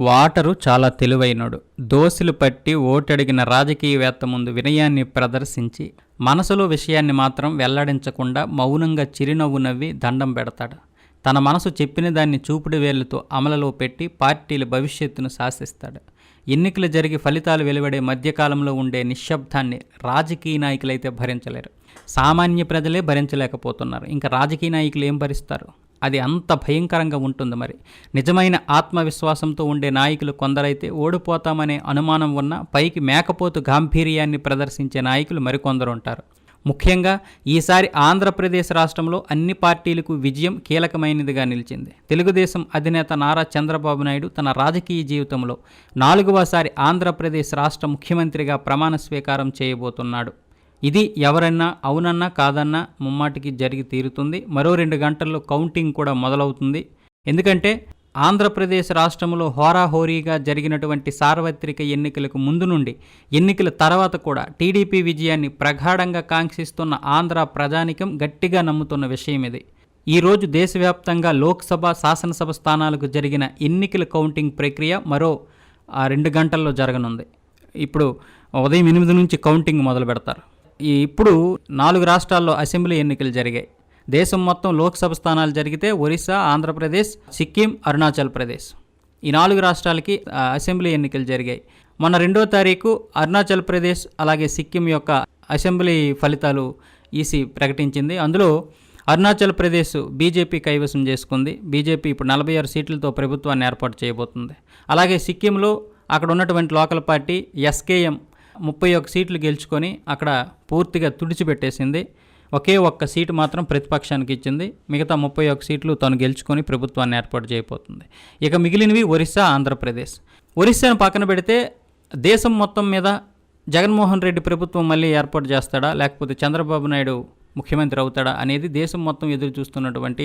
Water చాలా తెలివైనడు. దోసులు పట్టి ఓటడిగిన రాజకీయవేత్త ముందు వినయాన్ని ప్రదర్శించి మనసులో విషయాన్ని మాత్రం వెల్లడించకుండా మౌనంగా చిరునవ్వు నవ్వి దండం పెడతాడు. తన మనసు చెప్పిన దాన్ని చూపుడు వేళ్ళతో అమలలో పెట్టి పార్టీల భవిష్యత్తును శాసిస్తాడు. ఎన్నికలు జరిగి ఫలితాలు వెలువడే మధ్యకాలంలో ఉండే నిశ్శబ్దాన్ని రాజకీయ నాయకులైతే భరించలేరు. సామాన్య ప్రజలే భరించలేకపోతున్నారు. ఇంకా రాజకీయ నాయకులు ఏం భరిస్తారు? అది అంత భయంకరంగా ఉంటుంది మరి. నిజమైన ఆత్మవిశ్వాసంతో ఉండే నాయకులు కొందరైతే ఓడిపోతామనే అనుమానం ఉన్న పైకి మేకపోతు గాంభీర్యాన్ని ప్రదర్శించే నాయకులు మరికొందరు ఉంటారు. ముఖ్యంగా ఈసారి ఆంధ్రప్రదేశ్ రాష్ట్రంలో అన్ని పార్టీలకు విజయం కీలకమైనదిగా నిలిచింది. తెలుగుదేశం అధినేత నారా చంద్రబాబు నాయుడు తన రాజకీయ జీవితంలో నాలుగవసారి ఆంధ్రప్రదేశ్ రాష్ట్ర ముఖ్యమంత్రిగా ప్రమాణ స్వీకారం చేయబోతున్నాడు. ఇది ఎవరన్నా అవునన్నా కాదన్నా ముమ్మాటికి జరిగి తీరుతుంది. మరో రెండు గంటల్లో కౌంటింగ్ కూడా మొదలవుతుంది. ఎందుకంటే ఆంధ్రప్రదేశ్ రాష్ట్రంలో హోరాహోరీగా జరిగినటువంటి సార్వత్రిక ఎన్నికలకు ముందు నుండి ఎన్నికల తర్వాత కూడా టీడీపీ విజయాన్ని ప్రగాఢంగా కాంక్షిస్తున్న ఆంధ్ర ప్రజానికం గట్టిగా నమ్ముతున్న విషయం ఇది. ఈరోజు దేశవ్యాప్తంగా లోక్సభ శాసనసభ స్థానాలకు జరిగిన ఎన్నికల కౌంటింగ్ ప్రక్రియ మరో రెండు గంటల్లో జరగనుంది. ఇప్పుడు ఉదయం ఎనిమిది నుంచి కౌంటింగ్ మొదలు పెడతారు ఇప్పుడు నాలుగు రాష్ట్రాల్లో అసెంబ్లీ ఎన్నికలు జరిగాయి. దేశం మొత్తం లోక్సభ స్థానాలు జరిగితే ఒరిస్సా ఆంధ్రప్రదేశ్ సిక్కిం అరుణాచల్ ప్రదేశ్. ఈ నాలుగు రాష్ట్రాలకి అసెంబ్లీ ఎన్నికలు జరిగాయి. మొన్న రెండో తారీఖు అరుణాచల్ ప్రదేశ్ అలాగే సిక్కిం యొక్క అసెంబ్లీ ఫలితాలు ఈసీ ప్రకటించింది. అందులో అరుణాచల్ ప్రదేశ్ బీజేపీ కైవసం చేసుకుంది. బీజేపీ ఇప్పుడు నలభై ఆరు సీట్లతో ప్రభుత్వాన్ని ఏర్పాటు చేయబోతుంది. అలాగే సిక్కింలో అక్కడ ఉన్నటువంటి లోకల్ పార్టీ ఎస్కేఎం ముప్పై ఒక్క సీట్లు గెలుచుకొని అక్కడ పూర్తిగా తుడిచిపెట్టేసింది. ఒకే ఒక్క సీటు మాత్రం ప్రతిపక్షానికి ఇచ్చింది. మిగతా ముప్పై ఒక్క సీట్లు తను గెలుచుకొని ప్రభుత్వాన్ని ఏర్పాటు చేయబోతుంది. ఇక మిగిలినవి ఒరిస్సా ఆంధ్రప్రదేశ్. ఒరిస్సాను పక్కన పెడితే దేశం మొత్తం మీద జగన్మోహన్ రెడ్డి ప్రభుత్వం మళ్ళీ ఏర్పాటు చేస్తాడా? లేకపోతే చంద్రబాబు నాయుడు ముఖ్యమంత్రి అవుతాడా? అనేది దేశం మొత్తం ఎదురు చూస్తున్నటువంటి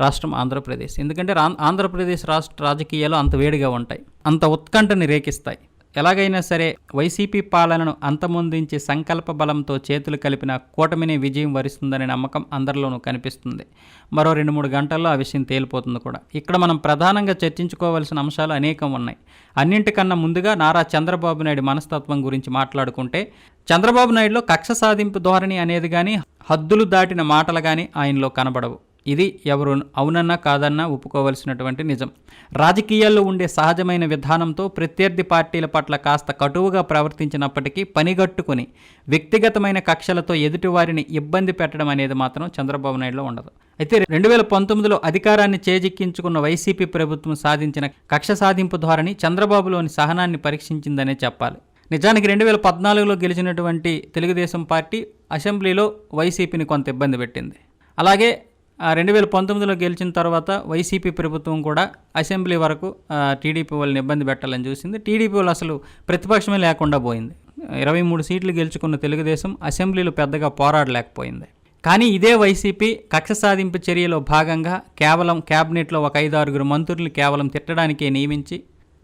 రాష్ట్రం ఆంధ్రప్రదేశ్. ఎందుకంటే ఆంధ్రప్రదేశ్ రాష్ట్ర రాజకీయాలు అంత వేడిగా ఉంటాయి. అంత ఉత్కంఠని రేకిస్తాయి. ఎలాగైనా సరే వైసీపీ పాలనను అంతమొందించి సంకల్ప బలంతో చేతులు కలిపిన కూటమిని విజయం వరిస్తుందనే నమ్మకం అందరిలోనూ కనిపిస్తుంది. మరో రెండు మూడు గంటల్లో ఆ విషయం తేలిపోతుంది కూడా. ఇక్కడ మనం ప్రధానంగా చర్చించుకోవాల్సిన అంశాలు అనేకం ఉన్నాయి. అన్నింటికన్నా ముందుగా నారా చంద్రబాబు నాయుడు మనస్తత్వం గురించి మాట్లాడుకుంటే చంద్రబాబు నాయుడులో కక్ష సాధింపు ధోరణి అనేది కానీ హద్దులు దాటిన మాటలు కానీ ఆయనలో కనబడవు. ఇది ఎవరు అవునన్నా కాదన్నా ఒప్పుకోవలసినటువంటి నిజం. రాజకీయాల్లో ఉండే సహజమైన విధానంతో ప్రత్యర్థి పార్టీల పట్ల కాస్త కటువుగా ప్రవర్తించినప్పటికీ పనిగట్టుకుని వ్యక్తిగతమైన కక్షలతో ఎదుటివారిని ఇబ్బంది పెట్టడం అనేది మాత్రం చంద్రబాబు నాయుడులో ఉండదు. అయితే రెండు వేల పంతొమ్మిదిలో అధికారాన్ని చేజిక్కించుకున్న వైసీపీ ప్రభుత్వం సాధించిన కక్ష సాధింపు ధోరణి చంద్రబాబులోని సహనాన్ని పరీక్షించిందనే చెప్పాలి. నిజానికి రెండు వేల పద్నాలుగులో గెలిచినటువంటి తెలుగుదేశం పార్టీ అసెంబ్లీలో వైసీపీని కొంత ఇబ్బంది పెట్టింది. అలాగే రెండు వేల పంతొమ్మిదిలో గెలిచిన తర్వాత వైసీపీ ప్రభుత్వం కూడా అసెంబ్లీ వరకు టీడీపీ వాళ్ళని ఇబ్బంది పెట్టాలని చూసింది. టీడీపీ వాళ్ళు అసలు ప్రతిపక్షమే లేకుండా పోయింది. ఇరవై మూడు సీట్లు గెలుచుకున్న తెలుగుదేశం అసెంబ్లీలో పెద్దగా పోరాడలేకపోయింది. కానీ ఇదే వైసీపీ కక్ష సాధింపు చర్యలో భాగంగా కేవలం క్యాబినెట్లో ఒక ఐదు ఆరుగురు మంత్రులు కేవలం తిట్టడానికే నియమించి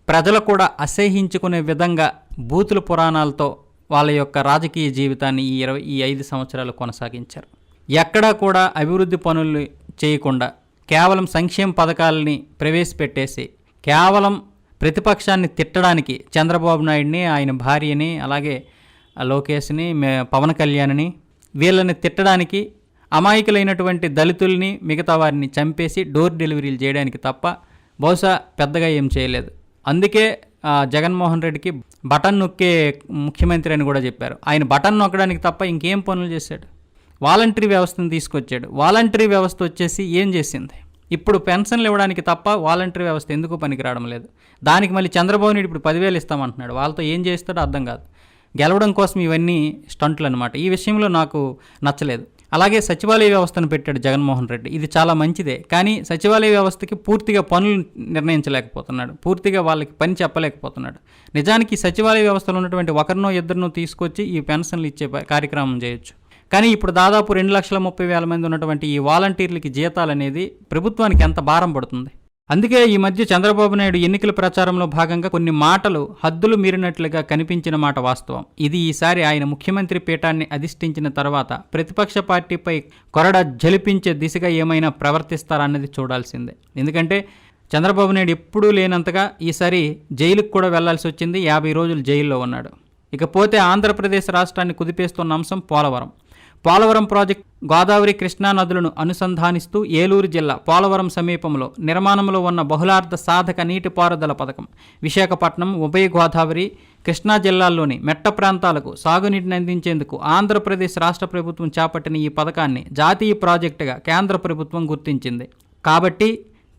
ప్రజలు కూడా అసహ్యించుకునే విధంగా బూతుల పురాణాలతో వాళ్ళ యొక్క రాజకీయ జీవితాన్ని ఈ ఇరవై ఈ ఐదు సంవత్సరాలు కొనసాగించారు. ఎక్కడా కూడా అభివృద్ధి పనులు చేయకుండా కేవలం సంక్షేమ పథకాలని ప్రవేశపెట్టేసి కేవలం ప్రతిపక్షాన్ని తిట్టడానికి చంద్రబాబు నాయుడిని ఆయన భార్యని అలాగే లోకేష్ని పవన్ కళ్యాణ్ని వీళ్ళని తిట్టడానికి అమాయకులైనటువంటి దళితుల్ని మిగతా వారిని చంపేసి డోర్ డెలివరీలు చేయడానికి తప్ప బహుశా పెద్దగా ఏం చేయలేదు. అందుకే జగన్మోహన్ రెడ్డికి బటన్ నొక్కే ముఖ్యమంత్రి అని కూడా చెప్పారు. ఆయన బటన్ నొక్కడానికి తప్ప ఇంకేం పనులు చేశాడు? వాలంటరీ వ్యవస్థను తీసుకొచ్చాడు. వాలంటరీ వ్యవస్థ వచ్చేసి ఏం చేసింది? ఇప్పుడు పెన్షన్లు ఇవ్వడానికి తప్ప వాలంటరీ వ్యవస్థ ఎందుకు పనికిరావడం లేదు? దానికి మళ్ళీ చంద్రబాబు నాయుడు ఇప్పుడు పదివేలు ఇస్తామంటున్నాడు. వాళ్ళతో ఏం చేస్తాడో అర్థం కాదు. గెలవడం కోసం ఇవన్నీ స్టంట్లు అనమాట ఈ విషయంలో నాకు నచ్చలేదు. అలాగే సచివాలయ వ్యవస్థను పెట్టాడు జగన్మోహన్ రెడ్డి. ఇది చాలా మంచిదే. కానీ సచివాలయ వ్యవస్థకి పూర్తిగా పనులు నిర్ణయించలేకపోతున్నాడు. పూర్తిగా వాళ్ళకి పని చెప్పలేకపోతున్నాడు. నిజానికి సచివాలయ వ్యవస్థలో ఉన్నటువంటి ఒకరినో ఇద్దరినో తీసుకొచ్చి ఈ పెన్షన్లు ఇచ్చే కార్యక్రమం చేయొచ్చు. కానీ ఇప్పుడు దాదాపు రెండు లక్షల ముప్పై వేల మంది ఉన్నటువంటి ఈ వాలంటీర్లకి జీతాలు అనేది ప్రభుత్వానికి ఎంత భారం పడుతుంది? అందుకే ఈ మధ్య చంద్రబాబు నాయుడు ఎన్నికల ప్రచారంలో భాగంగా కొన్ని మాటలు హద్దులు మీరినట్లుగా కనిపించిన మాట వాస్తవం. ఇది ఈసారి ఆయన ముఖ్యమంత్రి పీఠాన్ని అధిష్ఠించిన తర్వాత ప్రతిపక్ష పార్టీపై కొరడ జలిపించే దిశగా ఏమైనా ప్రవర్తిస్తారన్నది చూడాల్సిందే. ఎందుకంటే చంద్రబాబు నాయుడు ఎప్పుడూ లేనంతగా ఈసారి జైలుకు కూడా వెళ్ళాల్సి వచ్చింది. యాభై రోజులు జైల్లో ఉన్నాడు. ఇకపోతే ఆంధ్రప్రదేశ్ రాష్ట్రాన్ని కుదిపేస్తున్న అంశం పోలవరం. పోలవరం ప్రాజెక్ట్ గోదావరి కృష్ణా నదులను అనుసంధానిస్తూ ఏలూరు జిల్లా పోలవరం సమీపంలో నిర్మాణంలో ఉన్న బహుళార్థ సాధక నీటిపారుదల పథకం. విశాఖపట్నం ఉభయ గోదావరి కృష్ణా జిల్లాల్లోని మెట్ట ప్రాంతాలకు సాగునీటిని అందించేందుకు ఆంధ్రప్రదేశ్ రాష్ట్ర ప్రభుత్వం చేపట్టిన ఈ పథకాన్ని జాతీయ ప్రాజెక్టుగా కేంద్ర ప్రభుత్వం గుర్తించింది. కాబట్టి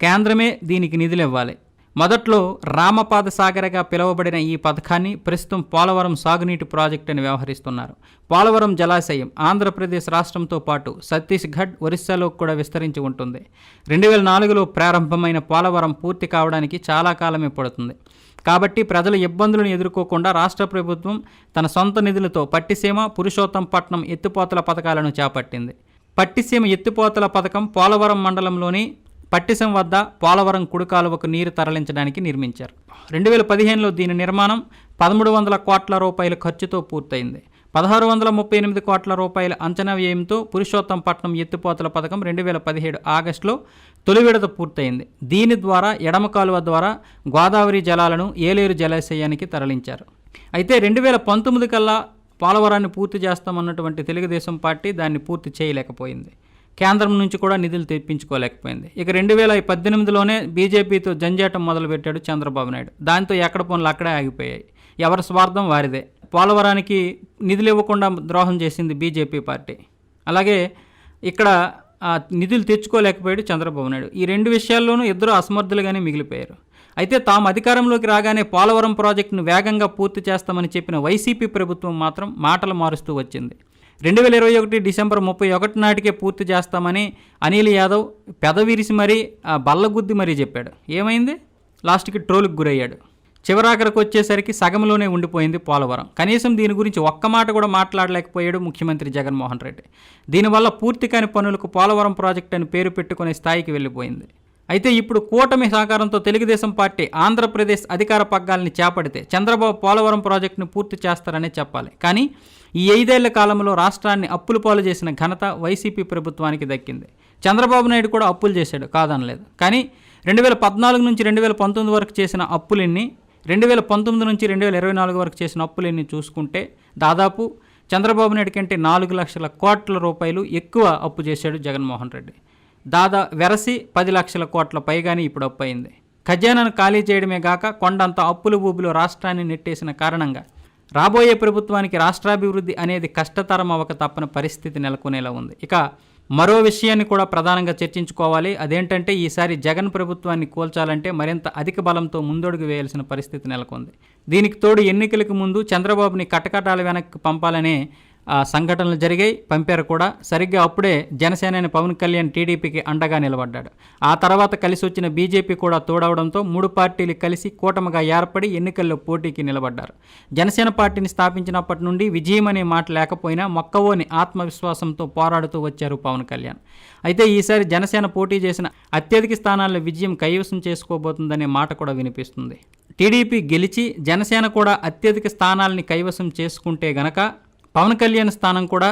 కేంద్రమే దీనికి నిధులు ఇవ్వాలి. మొదట్లో రామపాద సాగరగా పిలువబడిన ఈ పథకాన్ని ప్రస్తుతం పోలవరం సాగునీటి ప్రాజెక్టు అని వ్యవహరిస్తున్నారు. పోలవరం జలాశయం ఆంధ్రప్రదేశ్ రాష్ట్రంతో పాటు ఛత్తీస్గఢ్ ఒరిస్సాలో కూడా విస్తరించి ఉంటుంది. రెండు వేల నాలుగులో ప్రారంభమైన పోలవరం పూర్తి కావడానికి చాలా కాలమే పడుతుంది. కాబట్టి ప్రజల ఇబ్బందులను ఎదుర్కోకుండా రాష్ట్ర ప్రభుత్వం తన సొంత నిధులతో పట్టిసీమ పురుషోత్తంపట్నం ఎత్తిపోతల పథకాలను చేపట్టింది. పట్టిసీమ ఎత్తిపోతల పథకం పోలవరం మండలంలోని పట్టిసం వద్ద పోలవరం కుడికాలువకు నీరు తరలించడానికి నిర్మించారు. రెండు వేల పదిహేనులో దీని నిర్మాణం పదమూడు వందల కోట్ల రూపాయల ఖర్చుతో పూర్తయింది. పదహారు వందల ముప్పై ఎనిమిది కోట్ల రూపాయల అంచనా వ్యయంతో పురుషోత్తంపట్నం ఎత్తిపోతల పథకం రెండు వేల పదిహేడు ఆగస్టులో తొలి విడత పూర్తయింది. దీని ద్వారా ఎడమ కాలువ ద్వారా గోదావరి జలాలను ఏలేరు జలాశయానికి తరలించారు. అయితే రెండు వేల పంతొమ్మిది కల్లా పోలవరాన్ని పూర్తి చేస్తామన్నటువంటి తెలుగుదేశం పార్టీ దాన్ని పూర్తి చేయలేకపోయింది. కేంద్రం నుంచి కూడా నిధులు తెప్పించుకోలేకపోయింది. ఇక రెండు వేల పద్దెనిమిదిలోనే బీజేపీతో జంజాటం మొదలుపెట్టాడు చంద్రబాబు నాయుడు. దాంతో ఎక్కడ పనులు అక్కడే ఆగిపోయాయి. ఎవరి స్వార్థం వారిదే. పోలవరానికి నిధులు ఇవ్వకుండా ద్రోహం చేసింది బీజేపీ పార్టీ. అలాగే ఇక్కడ నిధులు తెచ్చుకోలేకపోయాడు చంద్రబాబు నాయుడు. ఈ రెండు విషయాల్లోనూ ఇద్దరు అసమర్థులుగానే మిగిలిపోయారు. అయితే తాము అధికారంలోకి రాగానే పోలవరం ప్రాజెక్టును వేగంగా పూర్తి చేస్తామని చెప్పిన వైసీపీ ప్రభుత్వం మాత్రం మాటలు మారుస్తూ వచ్చింది. రెండు వేల ఇరవై ఒకటి డిసెంబర్ ముప్పై ఒకటి నాటికే పూర్తి చేస్తామని అనిల్ యాదవ్ పెదవిరిసి మరీ ఆ బల్లగుద్ది మరీ చెప్పాడు. ఏమైంది? లాస్ట్కి ట్రోల్కి గురయ్యాడు. చివరాఖరికి వచ్చేసరికి సగంలోనే ఉండిపోయింది పోలవరం. కనీసం దీని గురించి ఒక్క మాట కూడా మాట్లాడలేకపోయాడు ముఖ్యమంత్రి జగన్మోహన్ రెడ్డి. దీనివల్ల పూర్తి కాని పనులకు పోలవరం ప్రాజెక్ట్ అని పేరు పెట్టుకునే స్థాయికి వెళ్ళిపోయింది. అయితే ఇప్పుడు కూటమి సహకారంతో తెలుగుదేశం పార్టీ ఆంధ్రప్రదేశ్ అధికార పగ్గాల్ని చేపడితే చంద్రబాబు పోలవరం ప్రాజెక్టును పూర్తి చేస్తారనే చెప్పాలి. కానీ ఈ ఐదేళ్ళ కాలంలో రాష్ట్రాన్ని అప్పులు పాలు చేసిన ఘనత వైసీపీ ప్రభుత్వానికి దక్కింది. చంద్రబాబు నాయుడు కూడా అప్పులు చేశాడు కాదనలేదు. కానీ రెండు వేల పద్నాలుగు నుంచి రెండు వేల పంతొమ్మిది వరకు చేసిన అప్పులన్నీ రెండు వేల పంతొమ్మిది నుంచి రెండు వేల ఇరవై నాలుగు వరకు చేసిన అప్పులన్నీ చూసుకుంటే దాదాపు చంద్రబాబు నాయుడు కంటే నాలుగు లక్షల కోట్ల రూపాయలు ఎక్కువ అప్పు చేశాడు జగన్మోహన్ రెడ్డి. దాదా వెరసి పది లక్షల కోట్ల పైగానే ఇప్పుడు అప్పు అయింది ఖజానాను ఖాళీ చేయడమే గాక కొండంత అప్పుల బూబులు రాష్ట్రాన్ని నెట్టేసిన కారణంగా రాబోయే ప్రభుత్వానికి రాష్ట్రాభివృద్ధి అనేది కష్టతరం అవ్వక తప్పని పరిస్థితి నెలకొనేలా ఉంది. ఇక మరో విషయాన్ని కూడా ప్రధానంగా చర్చించుకోవాలి. అదేంటంటే ఈసారి జగన్ ప్రభుత్వాన్ని కోల్చాలంటే మరింత అధిక బలంతో ముందడుగు వేయాల్సిన పరిస్థితి నెలకొంది. దీనికి తోడు ఎన్నికలకు ముందు చంద్రబాబుని కటకటాల వెనక్కి పంపాలనే సంఘటనలు జరిగాయి. పంపారు కూడా. సరిగ్గా అప్పుడే జనసేనని పవన్ కళ్యాణ్ టీడీపీకి అండగా నిలబడ్డాడు. ఆ తర్వాత కలిసి వచ్చిన బీజేపీ కూడా తోడవడంతో మూడు పార్టీలు కలిసి కూటమిగా ఏర్పడి ఎన్నికల్లో పోటీకి నిలబడ్డారు. జనసేన పార్టీని స్థాపించినప్పటి నుండి విజయం అనే మాట లేకపోయినా మొక్కవోని ఆత్మవిశ్వాసంతో పోరాడుతూ వచ్చారు పవన్ కళ్యాణ్. అయితే ఈసారి జనసేన పోటీ చేసిన అత్యధిక స్థానాల్లో విజయం కైవసం చేసుకోబోతుందనే మాట కూడా వినిపిస్తుంది. టీడీపీ గెలిచి జనసేన కూడా అత్యధిక స్థానాల్ని కైవసం చేసుకుంటే గనక పవన్ కళ్యాణ్ స్థానం కూడా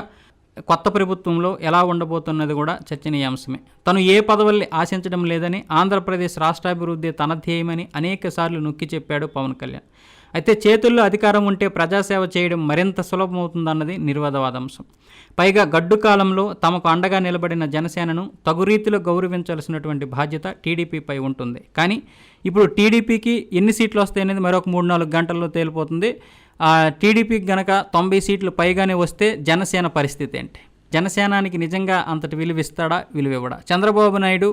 కొత్త ప్రభుత్వంలో ఎలా ఉండబోతున్నది కూడా చర్చనీయాంశమే. తను ఏ పదవుల్ని ఆశించడం లేదని ఆంధ్రప్రదేశ్ రాష్ట్రాభివృద్ధి తన ధ్యేయమని అనేక సార్లు నొక్కి చెప్పాడు పవన్ కళ్యాణ్. అయితే చేతుల్లో అధికారం ఉంటే ప్రజాసేవ చేయడం మరింత సులభమవుతుందన్నది నిర్వాదవాదాంశం. పైగా గడ్డు కాలంలో తమకు అండగా నిలబడిన జనసేనను తగు రీతిలో గౌరవించాల్సినటువంటి బాధ్యత టీడీపీపై ఉంటుంది. కానీ ఇప్పుడు టీడీపీకి ఎన్ని సీట్లు వస్తాయనేది మరొక మూడు నాలుగు గంటల్లో తేలిపోతుంది. టీడీపీకి గనక తొంభై సీట్లు పైగానే వస్తే జనసేన పరిస్థితి ఏంటి? జనసేనానికి నిజంగా అంతటి విలువిస్తాడా విలువివ్వడా చంద్రబాబు నాయుడు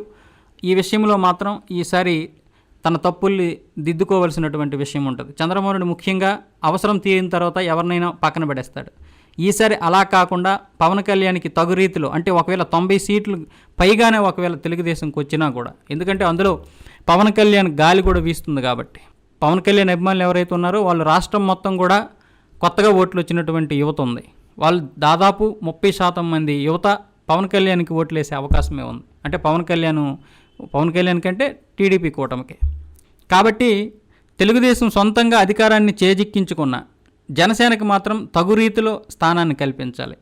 ఈ విషయంలో మాత్రం ఈసారి తన తప్పుల్ని దిద్దుకోవలసినటువంటి విషయం ఉంటుంది. చంద్రబాబు నాయుడు ముఖ్యంగా అవసరం తీరిన తర్వాత ఎవరినైనా పక్కన పడేస్తాడు. ఈసారి అలా కాకుండా పవన్ కళ్యాణ్కి తగు రీతిలో అంటే ఒకవేళ తొంభై సీట్లు పైగానే ఒకవేళ తెలుగుదేశంకి వచ్చినా కూడా ఎందుకంటే అందులో పవన్ కళ్యాణ్ గాలి కూడా వీస్తుంది కాబట్టి పవన్ కళ్యాణ్ అభిమానులు ఎవరైతే ఉన్నారో వాళ్ళు రాష్ట్రం మొత్తం కూడా కొత్తగా ఓట్లు వచ్చినటువంటి యువత ఉంది. వాళ్ళు దాదాపు ముప్పై శాతం మంది యువత పవన్ కళ్యాణ్కి ఓట్లు వేసే అవకాశమే ఉంది. అంటే పవన్ కళ్యాణ్ పవన్ కళ్యాణ్ కంటే టీడీపీ కూటమికి. కాబట్టి తెలుగుదేశం సొంతంగా అధికారాన్ని చేజిక్కించుకున్న జనసేనకు మాత్రం తగు రీతిలో స్థానాన్ని కల్పించాలి.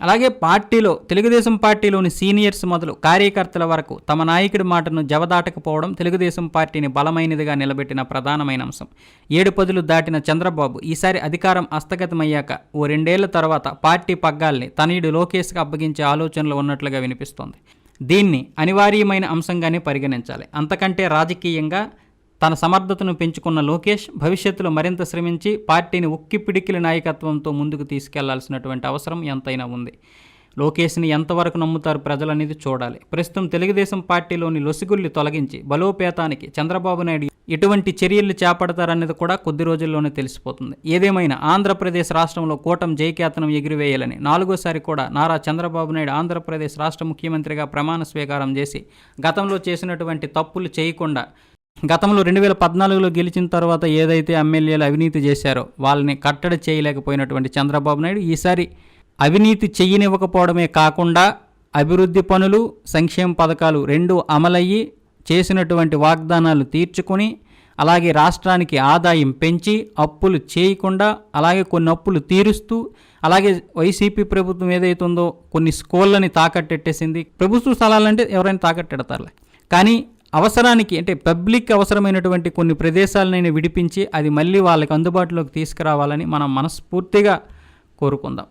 అలాగే పార్టీలో తెలుగుదేశం పార్టీలోని సీనియర్స్ మొదలు కార్యకర్తల వరకు తమ నాయకుడి మాటను జవదాటకపోవడం తెలుగుదేశం పార్టీని బలమైనదిగా నిలబెట్టిన ప్రధానమైన అంశం. ఏడు పదులు దాటిన చంద్రబాబు ఈసారి అధికారం హస్తగతమయ్యాక ఓ రెండేళ్ళ తర్వాత పార్టీ పగ్గాల్ని తనయుడు లోకేష్కి అప్పగించే ఆలోచనలు ఉన్నట్లుగా వినిపిస్తోంది. దీన్ని అనివార్యమైన అంశంగానే పరిగణించాలి. అంతకంటే రాజకీయంగా తన సమర్థతను పెంచుకున్న లోకేష్ భవిష్యత్తులో మరింత శ్రమించి పార్టీని ఉక్కిపిడికిలి నాయకత్వంతో ముందుకు తీసుకెళ్ళాల్సినటువంటి అవసరం ఎంతైనా ఉంది. లోకేష్ని ఎంతవరకు నమ్ముతారు ప్రజలనేది చూడాలి. ప్రస్తుతం తెలుగుదేశం పార్టీలోని లొసిగుల్ని తొలగించి బలోపేతానికి చంద్రబాబు నాయుడు ఎటువంటి చర్యలు చేపడతారనేది కూడా కొద్ది రోజుల్లోనే తెలిసిపోతుంది. ఏదేమైనా ఆంధ్రప్రదేశ్ రాష్ట్రంలో కూటం జయకేతనం ఎగిరివేయాలని నాలుగోసారి కూడా నారా చంద్రబాబు నాయుడు ఆంధ్రప్రదేశ్ రాష్ట్ర ముఖ్యమంత్రిగా ప్రమాణ స్వీకారం చేసి గతంలో చేసినటువంటి తప్పులు చేయకుండా గతంలో రెండు వేల పద్నాలుగులో గెలిచిన తర్వాత ఏదైతే ఎమ్మెల్యేలు అవినీతి చేశారో వాళ్ళని కట్టడి చేయలేకపోయినటువంటి చంద్రబాబు నాయుడు ఈసారి అవినీతి చెయ్యనివ్వకపోవడమే కాకుండా అభివృద్ధి పనులు సంక్షేమ పథకాలు రెండు అమలయ్యి చేసినటువంటి వాగ్దానాలు తీర్చుకొని అలాగే రాష్ట్రానికి ఆదాయం పెంచి అప్పులు చేయకుండా అలాగే కొన్ని అప్పులు తీరుస్తూ అలాగే వైసీపీ ప్రభుత్వం ఏదైతుందో ఉందో కొన్ని స్కూళ్ళని తాకట్టెట్టేసింది. ప్రభుత్వ స్థలాలంటే ఎవరైనా తాకట్టెడతారులే. కానీ అవసరానికి అంటే పబ్లిక్ అవసరమైనటువంటి కొన్ని ప్రదేశాలనైనా విడిపించి అది మళ్ళీ వాళ్ళకి అందుబాటులోకి తీసుకురావాలని మనం మనస్ఫూర్తిగా కోరుకుందాం.